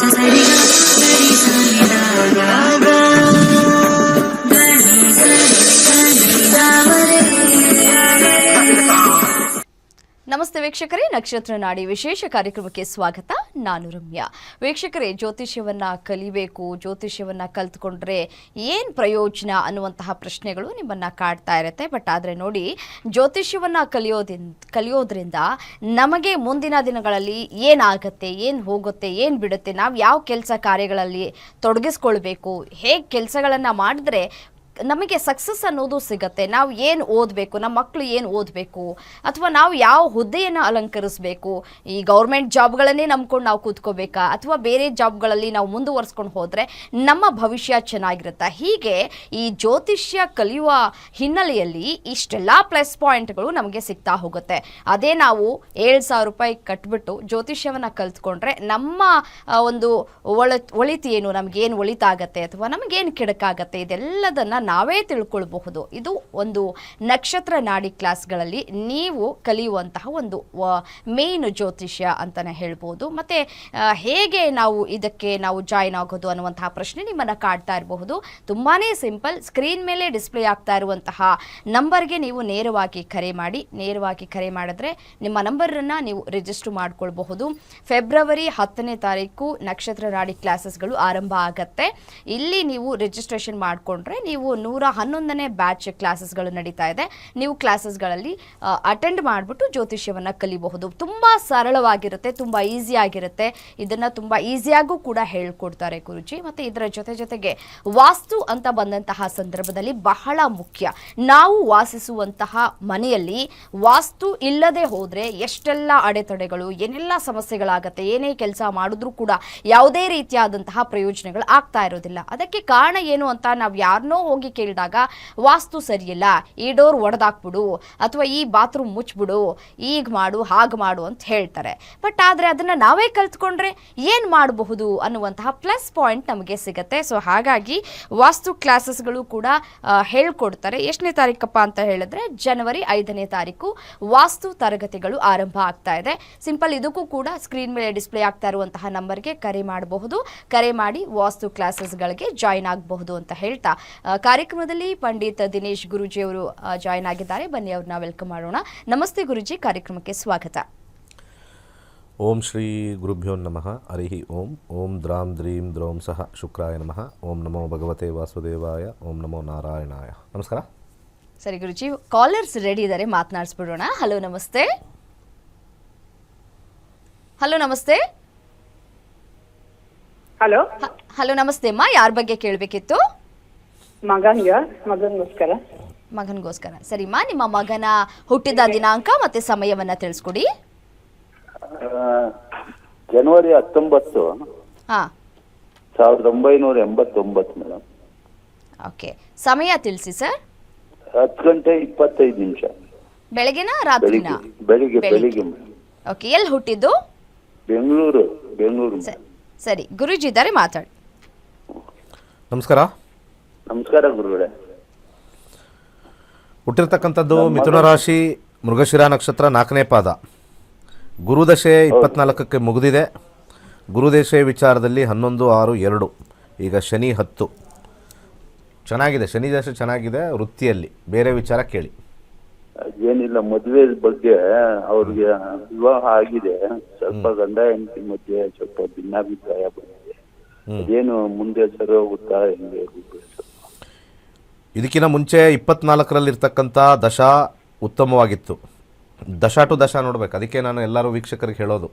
ನಮಸ್ತೆ ವೀಕ್ಷಕರೇ, ನಕ್ಷತ್ರ ನಾಡಿ ವಿಶೇಷ ಕಾರ್ಯಕ್ರಮಕ್ಕೆ ಸ್ವಾಗತ. ನಾನು ರಮ್ಯಾ. ವೀಕ್ಷಕರೇ, ಜ್ಯೋತಿಷ್ಯವನ್ನ ಕಲಿಬೇಕು, ಜ್ಯೋತಿಷ್ಯವನ್ನ ಕಲ್ತ್ಕೊಂಡ್ರೆ ಏನು ಪ್ರಯೋಜನ ಅನ್ನುವಂತಹ ಪ್ರಶ್ನೆಗಳು ನಿಮ್ಮನ್ನ ಕಾಡ್ತಾ ಇರುತ್ತೆ. ಬಟ್ ಆದ್ರೆ ನೋಡಿ, ಜ್ಯೋತಿಷ್ಯವನ್ನ ಕಲಿಯೋದ್ರಿಂದ ಕಲಿಯೋದ್ರಿಂದ ನಮಗೆ ಮುಂದಿನ ದಿನಗಳಲ್ಲಿ ಏನಾಗತ್ತೆ, ಏನು ಹೋಗುತ್ತೆ, ಏನು ಬಿಡುತ್ತೆ, ನಾವು ಯಾವ ಕೆಲಸ ಕಾರ್ಯಗಳಲ್ಲಿ ತೊಡಗಿಸ್ಕೊಳ್ಬೇಕು, ಹೇಗೆ ಕೆಲಸಗಳನ್ನು ಮಾಡಿದ್ರೆ ನಮಗೆ ಸಕ್ಸಸ್ ಅನ್ನೋದು ಸಿಗತ್ತೆ. ನಾವು ಏನು ಓದಬೇಕು ನಮ್ಮ ಮಕ್ಕಳು ಏನು ಓದಬೇಕು, ಅಥವಾ ನಾವು ಯಾವ ಹುದ್ದೆಯನ್ನು ಅಲಂಕರಿಸಬೇಕು, ಈ ಗೌರ್ಮೆಂಟ್ ಜಾಬ್ಗಳನ್ನೇ ನಂಬ್ಕೊಂಡು ನಾವು ಕೂತ್ಕೋಬೇಕಾ, ಅಥವಾ ಬೇರೆ ಜಾಬ್ಗಳಲ್ಲಿ ನಾವು ಮುಂದುವರ್ಸ್ಕೊಂಡು ಹೋದರೆ ನಮ್ಮ ಭವಿಷ್ಯ ಚೆನ್ನಾಗಿರುತ್ತೆ? ಹೀಗೆ ಈ ಜ್ಯೋತಿಷ್ಯ ಕಲಿಯುವ ಹಿನ್ನೆಲೆಯಲ್ಲಿ ಇಷ್ಟೆಲ್ಲ ಪ್ಲಸ್ ಪಾಯಿಂಟ್ಗಳು ನಮಗೆ ಸಿಗ್ತಾ ಹೋಗುತ್ತೆ. ಅದೇ ನಾವು ಏಳು ಸಾವಿರ ರೂಪಾಯಿ ಕಟ್ಬಿಟ್ಟು ಜ್ಯೋತಿಷ್ಯವನ್ನು ಕಲ್ತ್ಕೊಂಡ್ರೆ ನಮ್ಮ ಒಂದು ಒಳ, ಒಳಿತು ಏನು? ನಮಗೇನು ಒಳಿತಾಗತ್ತೆ ಅಥವಾ ನಮಗೇನು ಕೆಡಕಾಗತ್ತೆ? ಇದೆಲ್ಲದನ್ನ ನಾವೇ ತಿಳ್ಕೊಳ್ಬಹುದು. ಇದು ಒಂದು ನಕ್ಷತ್ರ ನಾಡಿ ಕ್ಲಾಸ್ಗಳಲ್ಲಿ ನೀವು ಕಲಿಯುವಂತಹ ಒಂದು ಮೇನ್ ಜ್ಯೋತಿಷ್ಯ ಅಂತಲೇ ಹೇಳ್ಬೋದು. ಮತ್ತು ಹೇಗೆ ನಾವು ಇದಕ್ಕೆ ನಾವು ಜಾಯ್ನ್ ಆಗೋದು ಅನ್ನುವಂತಹ ಪ್ರಶ್ನೆ ನಿಮ್ಮನ್ನು ಕಾಡ್ತಾ ಇರಬಹುದು. ತುಂಬಾ ಸಿಂಪಲ್, ಸ್ಕ್ರೀನ್ ಮೇಲೆ ಡಿಸ್ಪ್ಲೇ ಆಗ್ತಾ ಇರುವಂತಹ ನಂಬರ್ಗೆ ನೀವು ನೇರವಾಗಿ ಕರೆ ಮಾಡಿ. ನೇರವಾಗಿ ಕರೆ ಮಾಡಿದ್ರೆ ನಿಮ್ಮ ನಂಬರನ್ನು ನೀವು ರಿಜಿಸ್ಟರ್ ಮಾಡ್ಕೊಳ್ಬಹುದು. ಫೆಬ್ರವರಿ ಹತ್ತನೇ ತಾರೀಕು ನಕ್ಷತ್ರ ನಾಡಿ ಕ್ಲಾಸಸ್ಗಳು ಆರಂಭ ಆಗತ್ತೆ. ಇಲ್ಲಿ ನೀವು ರಿಜಿಸ್ಟ್ರೇಷನ್ ಮಾಡಿಕೊಂಡ್ರೆ ನೀವು ನೂರ ಹನ್ನೊಂದನೇ ಬ್ಯಾಚ್ ಕ್ಲಾಸಸ್ಗಳು ನಡೀತಾ ಇದೆ. ನೀವು ಕ್ಲಾಸಸ್ಗಳಲ್ಲಿ ಅಟೆಂಡ್ ಮಾಡಿಬಿಟ್ಟು ಜ್ಯೋತಿಷ್ಯವನ್ನು ಕಲಿಬಹುದು. ತುಂಬ ಸರಳವಾಗಿರುತ್ತೆ, ತುಂಬ ಈಸಿ ಆಗಿರುತ್ತೆ. ಇದನ್ನು ತುಂಬ ಈಸಿಯಾಗೂ ಕೂಡ ಹೇಳ್ಕೊಡ್ತಾರೆ ಗುರುಜಿ. ಮತ್ತು ಇದರ ಜೊತೆ ಜೊತೆಗೆ ವಾಸ್ತು ಅಂತ ಬಂದಂತಹ ಸಂದರ್ಭದಲ್ಲಿ ಬಹಳ ಮುಖ್ಯ. ನಾವು ವಾಸಿಸುವಂತಹ ಮನೆಯಲ್ಲಿ ವಾಸ್ತು ಇಲ್ಲದೆ ಹೋದರೆ ಎಷ್ಟೆಲ್ಲ ಅಡೆತಡೆಗಳು, ಏನೆಲ್ಲ ಸಮಸ್ಯೆಗಳಾಗತ್ತೆ, ಏನೇ ಕೆಲಸ ಮಾಡಿದ್ರೂ ಕೂಡ ಯಾವುದೇ ರೀತಿಯಾದಂತಹ ಪ್ರಯೋಜನಗಳು ಆಗ್ತಾ ಇರೋದಿಲ್ಲ. ಅದಕ್ಕೆ ಕಾರಣ ಏನು ಅಂತ ನಾವು ಯಾರನ್ನೋ ಹೋಗಿ ಕೇಳಿದಾಗ, ವಾಸ್ತು ಸರಿಯಿಲ್ಲ, ಈ ಡೋರ್ ಒಡೆದಾಕ್ಬಿಡು, ಅಥವಾ ಈ ಬಾತ್ರೂಮ್ ಮುಚ್ಚಿಬಿಡು ಈಗ ಮಾಡು, ಹಾಗೆ ಮಾಡು ಅಂತ ಹೇಳ್ತಾರೆ. ಬಟ್ ಆದರೆ ಅದನ್ನು ನಾವೇ ಕಲ್ತ್ಕೊಂಡ್ರೆ ಏನು ಮಾಡಬಹುದು ಅನ್ನುವಂತಹ ಪ್ಲಸ್ ಪಾಯಿಂಟ್ ನಮಗೆ ಸಿಗುತ್ತೆ. ಸೊ ಹಾಗಾಗಿ ವಾಸ್ತು ಕ್ಲಾಸಸ್ಗಳು ಕೂಡ ಹೇಳ್ಕೊಡ್ತಾರೆ. ಎಷ್ಟನೇ ತಾರೀಕಪ್ಪ ಅಂತ ಹೇಳಿದ್ರೆ ಜನವರಿ ಐದನೇ ತಾರೀಕು ವಾಸ್ತು ತರಗತಿಗಳು ಆರಂಭ ಆಗ್ತಾ ಇದೆ. ಸಿಂಪಲ್ ಇದಕ್ಕೂ ಕೂಡ ಸ್ಕ್ರೀನ್ ಮೇಲೆ ಡಿಸ್ಪ್ಲೇ ಆಗ್ತಾ ಇರುವಂತಹ ನಂಬರ್ಗೆ ಕರೆ ಮಾಡಬಹುದು. ಕರೆ ಮಾಡಿ ವಾಸ್ತು ಕ್ಲಾಸಸ್ಗಳಿಗೆ ಜಾಯಿನ್ ಆಗಬಹುದು ಅಂತ ಹೇಳ್ತಾ ಕಾರ್ಯಕ್ರಮದಲ್ಲಿ ಪಂಡಿತ್ ದಿನೇಶ್ ಗುರುಜಿ ಅವರು ಜಾಯಿನ್ ಆಗಿದ್ದಾರೆ. ಬನ್ನಿ ಅವ್ರನ್ನ ವೆಲ್ಕಮ್ ಮಾಡೋಣ. ನಮಸ್ತೆ ಗುರುಜಿ ಕಾರ್ಯಕ್ರಮಕ್ಕೆ ಸ್ವಾಗತ. ಓಂ ಶ್ರೀ ಗುರುಭ್ಯೋ ನಮಃ. ಹರಿ ಓಂ. ಓಂ ದ್ರಾಂ ದ್ರೀಂ ದ್ರೋಂ ಸಹ ಶುಕ್ರಾಯ ನಮಃ. ಓಂ ನಮೋ ಭಗವತೆ ವಾಸುದೇವಾಯ. ಓಂ ನಮೋ ನಾರಾಯಣಾಯ. ನಮಸ್ಕಾರ. ಸರಿ ಗುರುಜಿ ಕಾಲರ್ಸ್ ರೆಡಿ ಇದ್ದಾರೆ ಮಾತನಾಡಿಸ್ಬಿಡೋಣ. ಹಲೋ ನಮಸ್ತೆ. ಹಲೋ ನಮಸ್ತೆ. ಹಲೋ ಹಲೋ ನಮಸ್ತೆ ಅಮ್ಮ. ಯಾರ ಬಗ್ಗೆ ಕೇಳಬೇಕಿತ್ತು? ಮಗನ್ಗ ಮಗನ್ಗೋಸ್ಕರ. ಮಗನಿಗೋಸ್ಕರ. ಸರಿಮ್ಮ ನಿಮ್ಮ ಮಗನ ಹುಟ್ಟಿದ ದಿನಾಂಕ ಮತ್ತೆ ಸಮಯವನ್ನ ತಿಳಿಸ್ಕೊಡಿ. ಆ, ಜನವರಿ ಹತ್ತೊಂಬತ್ತು. ಹಾ. ಸಾವಿರದ ಒಂಬೈನೂರ ಎಂಬತ್ತೊಂಬತ್ತು ಮೇಡಮ್. ಓಕೆ. ಸಮಯ ತಿಳಿಸಿ ಸರ್. ಹತ್ತು ಗಂಟೆ ಇಪ್ಪತ್ತೈದು ನಿಮಿಷ. ಬೆಳಿಗ್ಗೆನಾ ರಾತ್ರಿನಾ? ಬೆಳಿಗ್ಗೆ ಬೆಳಿಗ್ಗೆ ಬೆಳಿಗ್ಗೆ. ಮೇಡಮ್. ಓಕೆ ಎಲ್ಲಿ ಹುಟ್ಟಿದ್ದು? ಬೆಂಗಳೂರು ಬೆಂಗಳೂರು ಸ- ಸರಿ ಗುರುಜಿ ಇದ್ದಾರೆ ಮಾತಾಡಿ. ನಮಸ್ಕಾರ. ನಮಸ್ಕಾರ ಗುರುಗಳೇ. ಹುಟ್ಟಿರ್ತಕ್ಕಂಥದ್ದು ಮಿಥುನ ರಾಶಿ ಮೃಗಶಿರ ನಕ್ಷತ್ರ ನಾಲ್ಕನೇ ಪಾದ. ಗುರುದಶೆ ಇಪ್ಪತ್ನಾಲ್ಕಕ್ಕೆ ಮುಗಿದಿದೆ. ಗುರುದಶೆ ವಿಚಾರದಲ್ಲಿ ಹನ್ನೊಂದು ಆರು ಎರಡು. ಈಗ ಶನಿ ಹತ್ತು. ಚೆನ್ನಾಗಿದೆ ಶನಿ ದಶೆ ಚೆನ್ನಾಗಿದೆ ವೃತ್ತಿಯಲ್ಲಿ. ಬೇರೆ ವಿಚಾರ ಕೇಳಿ. ಏನಿಲ್ಲ ಮದುವೆ ಬಗ್ಗೆ ಅವ್ರಿಗೆ ವಿವಾಹ ಆಗಿದೆ. ಸ್ವಲ್ಪ ಗಂಡ ಹೆಂಡತಿ ಮಧ್ಯೆ ಸ್ವಲ್ಪ ಭಿನ್ನಾಭಿಪ್ರಾಯ ಬಂದಿದೆ. ಏನು ಮುಂದೆ ಸರಿ ಹೋಗುತ್ತಾ ಹೆಂಗೆ? ಇದಕ್ಕಿಂತ ಮುಂಚೆ ಇಪ್ಪತ್ನಾಲ್ಕರಲ್ಲಿರ್ತಕ್ಕಂಥ ದಶ ಉತ್ತಮವಾಗಿತ್ತು. ದಶ ಟು ದಶ ನೋಡ್ಬೇಕು. ಅದಕ್ಕೆ ನಾನು ಎಲ್ಲರೂ ವೀಕ್ಷಕರಿಗೆ ಹೇಳೋದು.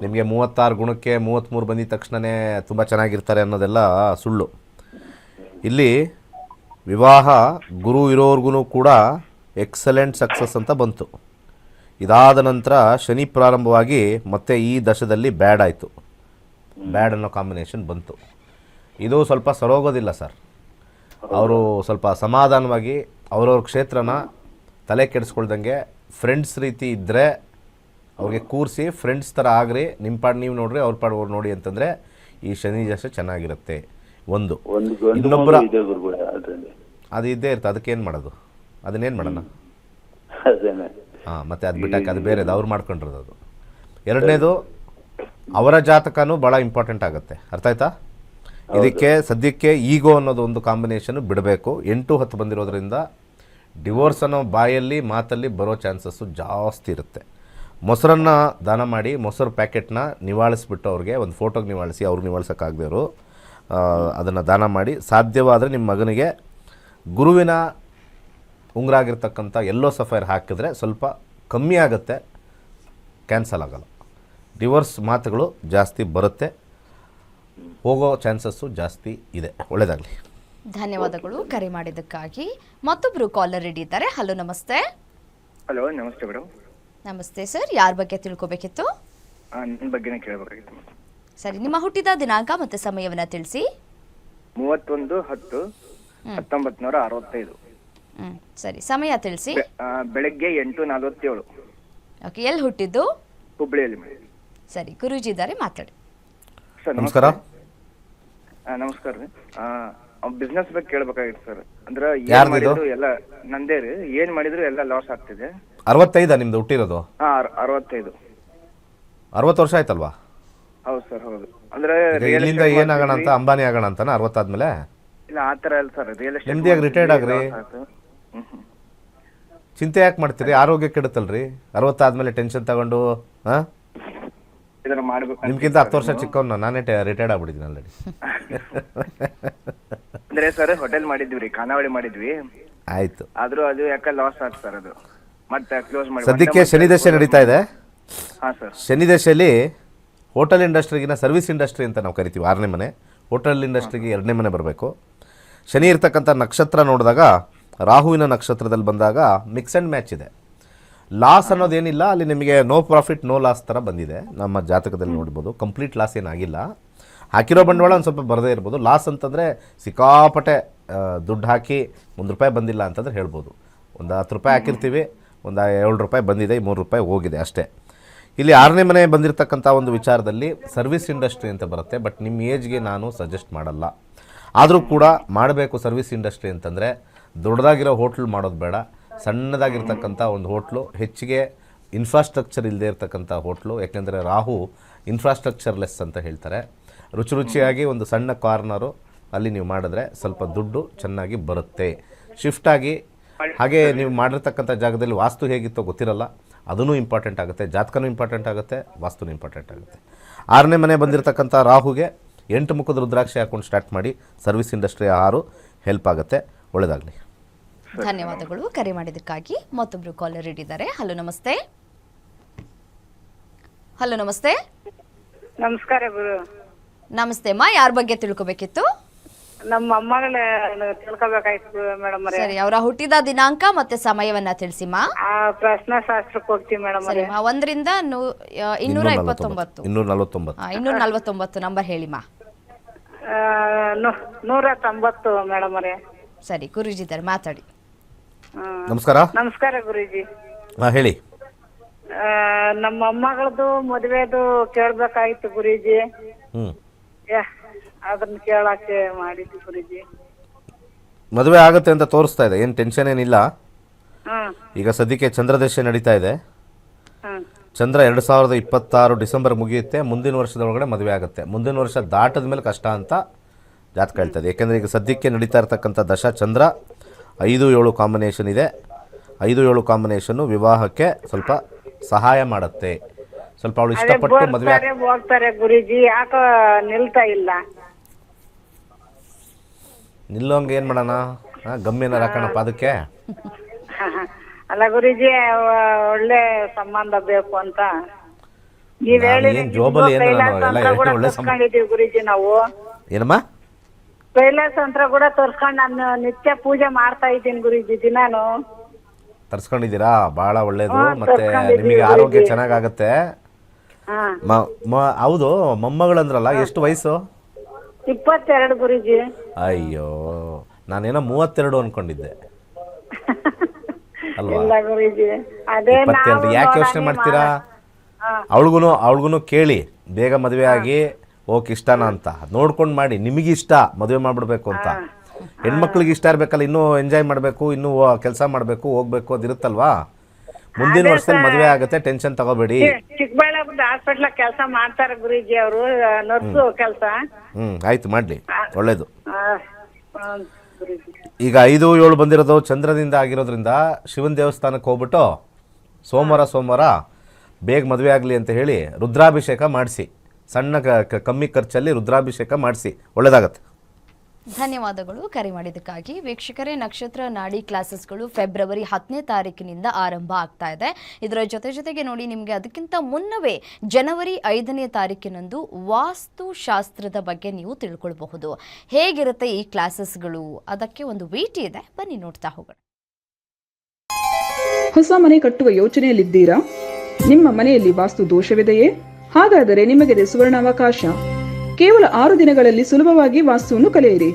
ನಿಮಗೆ ಮೂವತ್ತಾರು ಗುಣಕ್ಕೆ ಮೂವತ್ತ್ಮೂರು ಬಂದಿದ ತಕ್ಷಣವೇ ತುಂಬ ಚೆನ್ನಾಗಿರ್ತಾರೆ ಅನ್ನೋದೆಲ್ಲ ಸುಳ್ಳು. ಇಲ್ಲಿ ವಿವಾಹ ಗುರು ಇರೋರ್ಗು ಕೂಡ ಎಕ್ಸಲೆಂಟ್ ಸಕ್ಸಸ್ ಅಂತ ಬಂತು. ಇದಾದ ನಂತರ ಶನಿ ಪ್ರಾರಂಭವಾಗಿ ಮತ್ತೆ ಈ ದಶದಲ್ಲಿ ಬ್ಯಾಡ್ ಆಯಿತು. ಬ್ಯಾಡ್ ಅನ್ನೋ ಕಾಂಬಿನೇಷನ್ ಬಂತು. ಇದು ಸ್ವಲ್ಪ ಸರೋಗೋದಿಲ್ಲ ಸರ್. ಅವರು ಸ್ವಲ್ಪ ಸಮಾಧಾನವಾಗಿ ಅವ್ರವ್ರ ಕ್ಷೇತ್ರನ ತಲೆ ಕೆಡಿಸ್ಕೊಳ್ದಂಗೆ ಫ್ರೆಂಡ್ಸ್ ರೀತಿ ಇದ್ದರೆ ಅವ್ರಿಗೆ ಕೂರಿಸಿ ಫ್ರೆಂಡ್ಸ್ ಥರ ಆಗ್ರಿ ನಿಮ್ಮ ಪಾಡು ನೀವು ನೋಡ್ರಿ ಅವ್ರ ಪಾಡು ಅವ್ರು ನೋಡಿ ಅಂತಂದರೆ ಈ ಶನಿ ಜಾಸ ಚೆನ್ನಾಗಿರುತ್ತೆ. ಒಂದು. ಇನ್ನೊಬ್ಬರ ಅದು ಇದ್ದೇ ಇರುತ್ತೆ ಅದಕ್ಕೇನು ಮಾಡೋದು? ಅದನ್ನೇನು ಮಾಡೋಣ? ಹಾಂ ಮತ್ತೆ ಅದು ಬಿಟ್ಟಾಕ ಅದು ಬೇರೆದು ಅವ್ರು ಮಾಡ್ಕೊಂಡಿರೋದು ಅದು ಎರಡನೇದು ಅವರ ಜಾತಕನೂ ಭಾಳ ಇಂಪಾರ್ಟೆಂಟ್ ಆಗುತ್ತೆ. ಅರ್ಥ ಆಯ್ತಾ? ಇದಕ್ಕೆ ಸದ್ಯಕ್ಕೆ ಈಗೋ ಅನ್ನೋದು ಒಂದು ಕಾಂಬಿನೇಷನ್ ಬಿಡಬೇಕು. ಎಂಟು ಹತ್ತು ಬಂದಿರೋದ್ರಿಂದ ಡಿವೋರ್ಸ್ ಅನ್ನೋ ಬಾಯಲ್ಲಿ ಮಾತಲ್ಲಿ ಬರೋ ಚಾನ್ಸಸ್ಸು ಜಾಸ್ತಿ ಇರುತ್ತೆ. ಮೊಸರನ್ನು ದಾನ ಮಾಡಿ, ಮೊಸರು ಪ್ಯಾಕೆಟ್ನ ನಿವಾಳಿಸ್ಬಿಟ್ಟು ಅವ್ರಿಗೆ, ಒಂದು ಫೋಟೋಗೆ ನಿವಾಳಿಸಿ ಅವ್ರಿಗೆ ನಿವಾಳ್ಸೋಕ್ಕಾಗದೇವರು ಅದನ್ನು ದಾನ ಮಾಡಿ, ಸಾಧ್ಯವಾದರೆ ನಿಮ್ಮ ಮಗನಿಗೆ ಗುರುವಿನ ಉಂಗುರ ಆಗಿರ್ತಕ್ಕಂಥ ಎಲ್ಲೋ ಸಫೈರ್ ಹಾಕಿದ್ರೆ ಸ್ವಲ್ಪ ಕಮ್ಮಿ ಆಗುತ್ತೆ. ಕ್ಯಾನ್ಸಲ್ ಆಗಲ್ಲ. ಡಿವೋರ್ಸ್ ಮಾತುಗಳು ಜಾಸ್ತಿ ಬರುತ್ತೆ. ಹೋಗೋ ಚಾನ್ಸಸ್ಸು ಜಾಸ್ತಿ ಇದೆ. ಒಳ್ಳೆಯದಾಗಲಿ ಧನ್ಯವಾದಗಳು. ಕರೆ ಮಾಡಿದ್ದಕ್ಕಾಗಿ ಮತ್ತೊಬ್ರು ಕಾಲರ್ ರೆಡಿ ಇದ್ದಾರೆ. ಹಲೋ ನಮಸ್ತೆ. ಹಲೋ ನಮಸ್ತೆ ಮೇಡಮ್ ನಮಸ್ತೆ ಸರ್ ಯಾರ ಬಗ್ಗೆ ತಿಳ್ಕೊಬೇಕಿತ್ತು? ನನ್ನ ಬಗ್ಗೆನೇ ಕೇಳಬೇಕಾಗಿತ್ತು. ಸರಿ ನಿಮ್ಮ ಹುಟ್ಟಿದ ದಿನಾಂಕ ಮತ್ತೆ ಸಮಯವನ್ನ ತಿಳಿಸಿ. ಮೂವತ್ತೊಂದು ಹತ್ತು ಹತ್ತೊಂಬತ್ತು ನೂರ ಅರವತ್ತೈದು. ಹ್ಮ್ ಸರಿ ಸಮಯ ತಿಳಿಸಿ. ಆ, ಬೆಳಗ್ಗೆ ಎಂಟು ನಲವತ್ತೇಳು. ಓಕೆ ಎಲ್ಲಿ ಹುಟ್ಟಿದ್ದು? ಹುಬ್ಬಳ್ಳಿಯಲ್ಲಿ ಮೇಡಮ್ ಸರಿ ಗುರೂಜಿ ಇದ್ದಾರೆ ಮಾತಾಡಿ. ಸರ್ ನಮಸ್ಕಾರ. ನಮಸ್ಕಾರ ರೀ. ಬಿಸ್ನೆಸ್ ಬಗ್ಗೆ ಕೇಳಬೇಕಾಗಿತ್ತು ಸರ್ ಅಂದ್ರೆ ಏನ್ ಯಾರ್ದಿದು? ಮಾಡಿದ್ರು ಎಲ್ಲ ನಂದೇ ರೀ. ಏನ್ ಮಾಡಿದ್ರು ಎಲ್ಲ ಲಾಸ್ ಆಗ್ತಿದೆ. ಅರವತ್ತೈದ ನಿಮ್ದು ಹುಟ್ಟಿರೋದು? ಹಾ ಅರ್- ಅರವತ್ತೈದು. ಅರವತ್ತು ವರ್ಷ ಆಯ್ತಲ್ವಾ? ಹೌದು ಸರ್ ಹೌದು. ಅಂದ್ರೆ ಈಗ real ಇಲ್ಲಿಂದ estate ಏನಾಗೋಣ ಅಂತ ಮಾಡ್ತಿದ್ವಿ. ಅಂಬಾನಿ ಆಗೋಣ ಅಂತಾನ ಅರವತ್ತಾದ್ಮೇಲೆ? ಇಲ್ಲ ಆ ತರ ಇಲ್ಲ ಸರ್ ರಿಯಲ್ ಎಸ್ಟೇಟ್ ನೆಮ್ಮದಿಯಾಗಿ retired ಆಗ್ರಿ. ಚಿಂತೆ ಯಾಕೆ ಮಾಡ್ತೀರಿ? ಆರೋಗ್ಯ ಕೆಡುತ್ತಲ್ರಿ? ಅರವತ್ತಾದ್ಮೇಲೆ ಟೆನ್ಷನ್ ತಗೊಂಡು ಹಾಂ ಇದನ್ನ ಮಾಡ್ಬೇಕು ನಿಮ್ಗಿಂತ ಹತ್ತು ವರ್ಷ ಚಿಕ್ಕವನ್ನ ನಾನೇ ರಿಟೈರ್ಡ್ ಆಗ್ಬಿಟ್ಟಿದ್ದೀನಿ ಆಲ್ರೆಡಿ ಅಂದ್ರೆ ಸರ್ ಹೋಟೆಲ್ ಮಾಡಿದ್ವಿ ರೀ ಖಾನಾವಳಿ ಮಾಡಿದ್ವಿ. ಆಯ್ತು. ಆದ್ರೂ ಅದು ಯಾಕೆ ಲಾಸ್ ಆಯ್ತು ಸರ್ ಅದು. ಮತ್ತೆ ಕ್ಲೋಸ್ ಮಾಡಿ? ಸದ್ಯಕ್ಕೆ ಶನಿ ದಶೆ ನಡೀತಾ ಇದೆ. ಹಾ ಸರ್ ಶನಿ ದಶೆಯಲ್ಲಿ ಹೋಟೆಲ್ ಇಂಡಸ್ಟ್ರಿಗಿನ ಸರ್ವಿಸ್ ಇಂಡಸ್ಟ್ರಿ ಅಂತ ನಾವು ಕರಿತೀವಿ ಆರನೇ ಮನೆ. ಹೋಟೆಲ್ ಇಂಡಸ್ಟ್ರಿಗೆ ಎರಡನೇ ಮನೆ ಬರಬೇಕು. ಶನಿ ಇರ್ತಕ್ಕಂಥ ನಕ್ಷತ್ರ ನೋಡಿದಾಗ ರಾಹುವಿನ ನಕ್ಷತ್ರದಲ್ಲಿ ಬಂದಾಗ ಮಿಕ್ಸ್ ಆ್ಯಂಡ್ ಮ್ಯಾಚ್ ಇದೆ. ಲಾಸ್ ಅನ್ನೋದೇನಿಲ್ಲ ಅಲ್ಲಿ ನಿಮಗೆ ನೋ ಪ್ರಾಫಿಟ್ ನೋ ಲಾಸ್ ಥರ ಬಂದಿದೆ. ನಮ್ಮ ಜಾತಕದಲ್ಲಿ ನೋಡ್ಬೋದು ಕಂಪ್ಲೀಟ್ ಲಾಸ್ ಏನಾಗಿಲ್ಲ. ಹಾಕಿರೋ ಬಂಡವಾಳ ಒಂದು ಸ್ವಲ್ಪ ಬರದೇ ಇರ್ಬೋದು. ಲಾಸ್ ಅಂತಂದರೆ ಸಿಕ್ಕಾಪಟ್ಟೆ ದುಡ್ಡು ಹಾಕಿ ಒಂದು ರೂಪಾಯಿ ಬಂದಿಲ್ಲ ಅಂತಂದ್ರೆ ಹೇಳ್ಬೋದು. ಒಂದು ಹತ್ತು ರೂಪಾಯಿ ಹಾಕಿರ್ತೀವಿ ಒಂದು ಏಳು ರೂಪಾಯಿ ಬಂದಿದೆ ಮೂರು ರೂಪಾಯಿ ಹೋಗಿದೆ ಅಷ್ಟೇ. ಇಲ್ಲಿ ಆರನೇ ಮನೆ ಬಂದಿರತಕ್ಕಂಥ ಒಂದು ವಿಚಾರದಲ್ಲಿ ಸರ್ವಿಸ್ ಇಂಡಸ್ಟ್ರಿ ಅಂತ ಬರುತ್ತೆ ಬಟ್ ನಿಮ್ಮ ಏಜ್ಗೆ ನಾನು ಸಜೆಸ್ಟ್ ಮಾಡಲ್ಲ. ಆದರೂ ಕೂಡ ಮಾಡಬೇಕು ಸರ್ವಿಸ್ ಇಂಡಸ್ಟ್ರಿ ಅಂತಂದರೆ ದೊಡ್ಡದಾಗಿರೋ ಹೋಟ್ಲ್ ಮಾಡೋದು ಬೇಡ. ಸಣ್ಣದಾಗಿರ್ತಕ್ಕಂಥ ಒಂದು ಹೋಟ್ಲು, ಹೆಚ್ಚಿಗೆ ಇನ್ಫ್ರಾಸ್ಟ್ರಕ್ಚರ್ ಇಲ್ಲದೆ ಇರತಕ್ಕಂಥ ಹೋಟ್ಲು, ಯಾಕೆಂದರೆ ರಾಹು ಇನ್ಫ್ರಾಸ್ಟ್ರಕ್ಚರ್ಲೆಸ್ ಅಂತ ಹೇಳ್ತಾರೆ. ರುಚಿ ರುಚಿಯಾಗಿ ಒಂದು ಸಣ್ಣ ಕಾರ್ನರು ಅಲ್ಲಿ ನೀವು ಮಾಡಿದ್ರೆ ಸ್ವಲ್ಪ ದುಡ್ಡು ಚೆನ್ನಾಗಿ ಬರುತ್ತೆ. ಶಿಫ್ಟಾಗಿ ಹಾಗೆ ನೀವು ಮಾಡಿರ್ತಕ್ಕಂಥ ಜಾಗದಲ್ಲಿ ವಾಸ್ತು ಹೇಗಿತ್ತೋ ಗೊತ್ತಿರಲ್ಲ ಅದೂ ಇಂಪಾರ್ಟೆಂಟ್ ಆಗುತ್ತೆ, ಜಾತಕನೂ ಇಂಪಾರ್ಟೆಂಟ್ ಆಗುತ್ತೆ, ವಾಸ್ತುನೂ ಇಂಪಾರ್ಟೆಂಟ್ ಆಗುತ್ತೆ. ಆರನೇ ಮನೆ ಬಂದಿರತಕ್ಕಂಥ ರಾಹುಗೆ ಎಂಟು ಮುಖದ ರುದ್ರಾಕ್ಷಿ ಹಾಕೊಂಡು ಸ್ಟಾರ್ಟ್ ಮಾಡಿ ಸರ್ವಿಸ್ ಇಂಡಸ್ಟ್ರಿ ಆರು ಹೆಲ್ಪ್ ಆಗುತ್ತೆ. ಒಳ್ಳೆಯದಾಗಲಿ ಧನ್ಯವಾದಗಳು. ಕರೆ ಮಾಡಿದ್ದಕ್ಕಾಗಿ ಮತ್ತೊಬ್ರು ಕಾಲರ್ ಇಟ್ಟಿದ್ದಾರೆ. ಹಲೋ ನಮಸ್ತೆ. ಹಲೋ ನಮಸ್ತೆ. ನಮಸ್ಕಾರ ಗುರು. ನಮಸ್ತೆ ಅಮ್ಮ. ಯಾರ ಬಗ್ಗೆ ತಿಳ್ಕೊಬೇಕಿತ್ತು? ನಮ್ಮ ಮೊಮ್ಮಗಳ ತಿಳ್ಕೊಬೇಕಾಯ್ತು ಮೇಡಮ್ ಅವರೇ. ಸರಿ ಅವರ ಹುಟ್ಟಿದ ದಿನಾಂಕ ಮತ್ತೆ ಸಮಯವನ್ನ ತಿಳಿಸಿಮ್ಮ ಆ ಶಾಸ್ತ್ರ ಕೊಡ್ತೀವಿ ಹೋಗ್ತೀವಿ ಮೇಡಮ್ ಸರಿ ಅವರೇ. ಮಾ ಒಂದರಿಂದ ನೂ- ಆ, ಇನ್ನೂರ ಇಪ್ಪತ್ತೊಂಬತ್ತು. ಇನ್ನೂರ ನಲವತ್ತೊಂಬತ್ತು. ಆ, ಇನ್ನೂರ ನಲವತ್ತೊಂಬತ್ತು ನಂಬರ್ ಹೇಳಿಮ್ಮ ನೂರ ತೊಂಬತ್ತು ಮೇಡಮ್ ಅವರೇ. ಸರಿ ಗುರೂಜಿ ಇದ್ದಾರೆ ಮಾತಾಡಿ. ನಮಸ್ಕಾರ. ನಮಸ್ಕಾರ ಗುರೂಜಿ. ಹಾ ಹೇಳಿ. ಆ, ನಮ್ಮ ಮೊಮ್ಮಗಳದು ಮದುವೆದು ಕೇಳ್ಬೇಕಾಯ್ತು ಗುರೂಜಿ. ಯಾ ಅದನ್ನ ಕೇಳಕ್ಕೆ ಮಾಡಿದ್ವಿ ಗುರೂಜಿ. ಮದುವೆ ಆಗುತ್ತೆ ಅಂತ ತೋರಿಸ್ತಾ ಇದೆ. ಏನು ಟೆನ್ಷನ್ ಏನಿಲ್ಲ. ಹ್ಮ್ ಈಗ ಸದ್ಯಕ್ಕೆ ಚಂದ್ರದಶೆ ನಡೀತಾ ಇದೆ. ಹ್ಮ್ ಚಂದ್ರ ಎರಡು ಸಾವಿರದ ಇಪ್ಪತ್ತಾರು ಡಿಸೆಂಬರ್ ಮುಗಿಯುತ್ತೆ. ಮುಂದಿನ ವರ್ಷದ ಒಳಗಡೆ ಮದುವೆ ಆಗುತ್ತೆ. ಮುಂದಿನ ವರ್ಷ ದಾಟದ ಮೇಲೆ ಕಷ್ಟ ಅಂತ ಜಾತಕ ಹೇಳ್ತದೆ ಯಾಕಂದ್ರೆ ಈಗ ಸದ್ಯಕ್ಕೆ ನಡೀತಾ ಇರ್ತಕ್ಕಂಥ ದಶ ಚಂದ್ರ. ಐದು ಏಳು ಕಾಂಬಿನೇಷನ್ ಇದೆ. ಐದು ಏಳು ಕಾಂಬಿನೇಷನ್ನು ವಿವಾಹಕ್ಕೆ ಸ್ವಲ್ಪ ಸಹಾಯ ಮಾಡುತ್ತೆ. ಸ್ವಲ್ಪ ಅವಳು ಇಷ್ಟಪಟ್ಟು ಮದುವೆ ಹೋಗ್ತಾರೆ ಗುರೂಜಿ ಯಾಕ ನಿಲ್ತಾ ಇಲ್ಲ. ನಿಲ್ಲೋಂಗೆ ಏನು ಮಾಡೋಣ? ಗಮ್ಯನ ಹಾಕೋಣಪ್ಪ ಅದಕ್ಕೆ. ಅಲ್ಲ ಗುರುಜಿ ಒಳ್ಳೆ ಸಂಬಂಧ ಬೇಕು ಅಂತ. ನೀವ್ ಜೋಬಲ್ಲಿ ಏನು ಒಳ್ಳೆ ಸಂಬಂಧ. ಗುರೂಜಿ ನಾವು. ಏನಮ್ಮ? ಕೈಲಾಸ ಅಂತ ಕೂಡ ತೋರ್ಸ್ಕೊಂಡ್ ನಾನು ನಿತ್ಯ ಪೂಜೆ ಮಾಡ್ತಾ ಇದ್ದೀನಿ ಗುರುಜಿ ದಿನಾನು. ತರ್ಸ್ಕೊಂಡಿದ್ದೀರಾ? ಬಹಳ ಒಳ್ಳೇದು. ಹಾ, ಮತ್ತೆ ತರ್ಸ್ಕೊಂಡಿದ್ದೀವಿ ನಿಮಗೆ ಆರೋಗ್ಯ. ಚೆನ್ನಾಗಾಗತ್ತೆ. ಹಾ. ಮ ಮ- ಹೌದು ಮೊಮ್ಮಗಳಂದ್ರಲ್ಲ ಎಷ್ಟು ವಯಸ್ಸು? ಇಪ್ಪತ್ತೆರಡು ಗುರುಜಿ. ಅಯ್ಯೋ ನಾನೇನೋ ಮೂವತ್ತೆರಡು ಅನ್ಕೊಂಡಿದ್ದೆ. ಅಲ್ವಾ? ಇಲ್ಲ ಗುರೂಜಿ ಅದೇ ಇಪ್ಪತ್ತೆರಡು. ನಾವು ಯಾಕೆ ಯೋಚನೆ ನೋಡೋಣ ಮಾಡ್ತೀರಾ? ಹಾ. ಅವಳಿಗೂ ಅವಳಿಗೂ ಕೇಳಿ. ಬೇಗ ಮದುವೆ ಆಗಿ ಓಕೆ ಇಷ್ಟನಾ ಅಂತ. ನೋಡ್ಕೊಂಡು ಮಾಡಿ ನಿಮಗೆ ಇಷ್ಟ ಮದುವೆ ಮಾಡಿಬಿಡ್ಬೇಕು ಅಂತ. ಹೆಣ್ಮಕ್ಳಿಗೆ ಇಷ್ಟ ಇರಬೇಕಲ್ಲ ಇನ್ನೂ ಎಂಜಾಯ್ ಮಾಡಬೇಕು ಇನ್ನೂ ಕೆಲಸ ಮಾಡಬೇಕು ಹೋಗ್ಬೇಕು ಅದಿರುತ್ತಲ್ವಾ ಮುಂದಿನ ವರ್ಷದಲ್ಲಿ ಮದುವೆ ಆಗುತ್ತೆ ಟೆನ್ಷನ್ ತಗೋಬೇಡಿ. ಚಿಕ್ಕಬಳ್ಳಾಪುರದ ಹಾಸ್ಪಿಟ್ಲ ಕೆಲಸ ಮಾಡ್ತಾರೆ ಗುರೂಜಿ ಅವರು ನರ್ಸು ಕೆಲಸ. ಹ್ಮ್ ಆಯ್ತು ಮಾಡಲಿ. ಒಳ್ಳೇದು. ಈಗ ಐದು ಏಳು ಬಂದಿರೋದು ಚಂದ್ರದಿಂದ ಆಗಿರೋದ್ರಿಂದ ಶಿವನ ದೇವಸ್ಥಾನಕ್ಕೆ ಹೋಗ್ಬಿಟ್ಟು ಸೋಮವಾರ ಸೋಮವಾರ ಬೇಗ ಮದುವೆ ಆಗಲಿ ಅಂತ ಹೇಳಿ ರುದ್ರಾಭಿಷೇಕ ಮಾಡಿಸಿ. ಸಣ್ಣ ಕಮ್ಮಿ ಖರ್ಚಲ್ಲಿ ರುದ್ರಾಭಿಷೇಕ ಮಾಡಿಸಿ. ಒಳ್ಳೇದಾಗತ್ತೆ. ಧನ್ಯವಾದಗಳು ಕರೆ ಮಾಡಿದ್ದಕ್ಕಾಗಿ. ವೀಕ್ಷಕರೇ ನಕ್ಷತ್ರ ನಾಡಿ ಕ್ಲಾಸಸ್ಗಳು ಫೆಬ್ರವರಿ ಹತ್ತನೇ ತಾರೀಕಿನಿಂದ ಆರಂಭ ಆಗ್ತಾ ಇದೆ. ಇದರ ಜೊತೆ ಜೊತೆಗೆ ನೋಡಿ ನಿಮಗೆ ಅದಕ್ಕಿಂತ ಮುನ್ನವೇ ಜನವರಿ ಐದನೇ ತಾರೀಕಿನಂದು ವಾಸ್ತುಶಾಸ್ತ್ರದ ಬಗ್ಗೆ ನೀವು ತಿಳ್ಕೊಳ್ಬಹುದು. ಹೇಗಿರುತ್ತೆ ಈ ಕ್ಲಾಸಸ್ಗಳು? ಅದಕ್ಕೆ ಒಂದು ವೇಟಿ ಇದೆ. ಬನ್ನಿ ನೋಡ್ತಾ ಹೋಗೋಣ. ಹೊಸ ಮನೆ ಕಟ್ಟುವ ಯೋಚನೆಯಲ್ಲಿದ್ದೀರಾ? ನಿಮ್ಮ ಮನೆಯಲ್ಲಿ ವಾಸ್ತು ದೋಷವಿದೆಯೇ ಹಾಗಾದರೆ ನಿಮಗಿದೆ ಸುವರ್ಣಾವಕಾಶ. ಕೇವಲ ಆರು ದಿನಗಳಲ್ಲಿ ಸುಲಭವಾಗಿ ವಾಸ್ತುವನ್ನು ಕಲಿಯಿರಿ.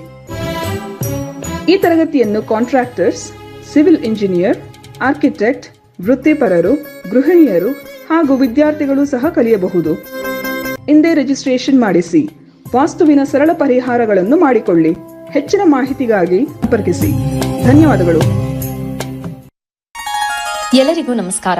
ಈ ತರಗತಿಯನ್ನು ಕಾಂಟ್ರಾಕ್ಟರ್ಸ್ ಸಿವಿಲ್ ಇಂಜಿನಿಯರ್ ಆರ್ಕಿಟೆಕ್ಟ್ ವೃತ್ತಿಪರರು, ಗೃಹಿಣಿಯರು ಹಾಗೂ ವಿದ್ಯಾರ್ಥಿಗಳು ಸಹ ಕಲಿಯಬಹುದು. ಇಂದೇ ರಿಜಿಸ್ಟ್ರೇಷನ್ ಮಾಡಿಸಿ. ವಾಸ್ತುವಿನ ಸರಳ ಪರಿಹಾರಗಳನ್ನು ಮಾಡಿಕೊಳ್ಳಿ. ಹೆಚ್ಚಿನ ಮಾಹಿತಿಗಾಗಿ ಸಂಪರ್ಕಿಸಿ. ಧನ್ಯವಾದಗಳು. ಎಲ್ಲರಿಗೂ ನಮಸ್ಕಾರ.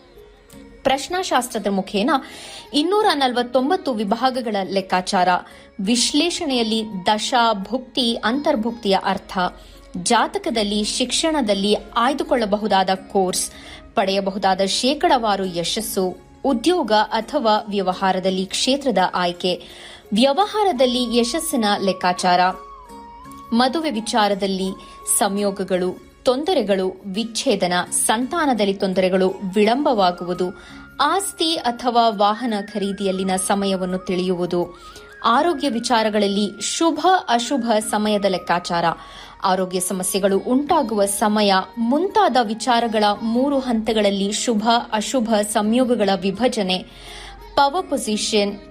ಪ್ರಶ್ನಾಶಾಸ್ತ್ರದ ಮುಖೇನ ಇನ್ನೂರ ನಲವತ್ತೊಂಬತ್ತು ವಿಭಾಗಗಳ ಲೆಕ್ಕಾಚಾರ. ವಿಶ್ಲೇಷಣೆಯಲ್ಲಿ ದಶಾ, ಭುಕ್ತಿ, ಅಂತರ್ಭುಕ್ತಿಯ ಅರ್ಥ. ಜಾತಕದಲ್ಲಿ, ಶಿಕ್ಷಣದಲ್ಲಿ ಆಯ್ದುಕೊಳ್ಳಬಹುದಾದ ಕೋರ್ಸ್. ಪಡೆಯಬಹುದಾದ ಶೇಕಡವಾರು ಯಶಸ್ಸು. ಉದ್ಯೋಗ ಅಥವಾ ವ್ಯವಹಾರದಲ್ಲಿ ಕ್ಷೇತ್ರದ ಆಯ್ಕೆ. ವ್ಯವಹಾರದಲ್ಲಿ ಯಶಸ್ಸಿನ ಲೆಕ್ಕಾಚಾರ. ಮದುವೆ ವಿಚಾರದಲ್ಲಿ ಸಂಯೋಗಗಳು. ತೊಂದರೆಗಳು, ವಿಚ್ಛೇದನ, ಸಂತಾನದಲ್ಲಿ ತೊಂದರೆಗಳು ವಿಳಂಬವಾಗುವುದು, ಆಸ್ತಿ ಅಥವಾ ವಾಹನ ಖರೀದಿಯಲ್ಲಿನ ಸಮಯವನ್ನು ತಿಳಿಯುವುದು. ಆರೋಗ್ಯ ವಿಚಾರಗಳಲ್ಲಿ ಶುಭ, ಅಶುಭ ಸಮಯದ ಲೆಕ್ಕಾಚಾರ. ಆರೋಗ್ಯ ಸಮಸ್ಯೆಗಳು ಉಂಟಾಗುವ ಸಮಯ ಮುಂತಾದ ವಿಚಾರಗಳ ಮೂರು ಹಂತಗಳಲ್ಲಿ ಶುಭ, ಅಶುಭ ಸಂಯೋಗಗಳ ವಿಭಜನೆ. ಪವರ್ ಪೊಸಿಷನ್